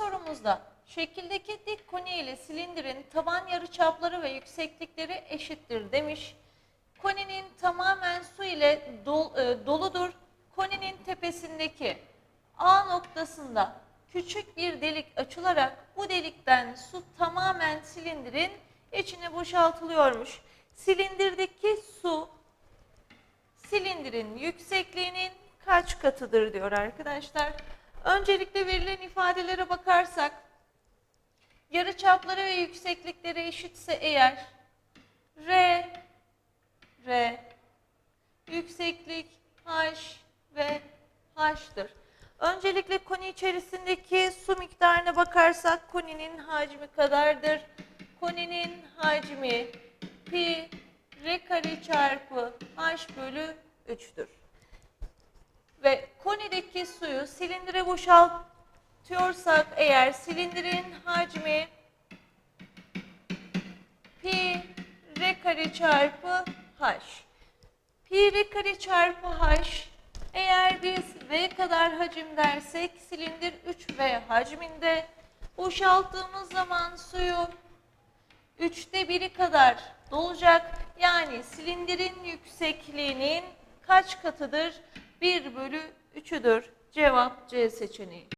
sorumuzda şekildeki dik koni ile silindirin taban yarıçapları ve yükseklikleri eşittir demiş. Koninin tamamen su ile dol- e, doludur. Koninin tepesindeki A noktasında küçük bir delik açılarak bu delikten su tamamen silindirin içine boşaltılıyormuş. Silindirdeki su silindirin yüksekliğinin kaç katıdır diyor arkadaşlar. Öncelikle verilen ifadelere bakarsak yarıçapları ve yükseklikleri eşitse eğer R R yükseklik H ve H'tır. Öncelikle koni içerisindeki su miktarına bakarsak koninin hacmi kadardır. Koninin hacmi pi r kare çarpı h bölü 3'tür. Ve konideki suyu silindire boşaltıyorsak eğer silindirin hacmi pi r kare çarpı h. Pi r kare çarpı h eğer biz v kadar hacim dersek silindir 3v hacminde boşalttığımız zaman suyu üçte biri kadar dolacak. Yani silindirin yüksekliğinin kaç katıdır? 1 bölü 3'üdür. Cevap C seçeneği.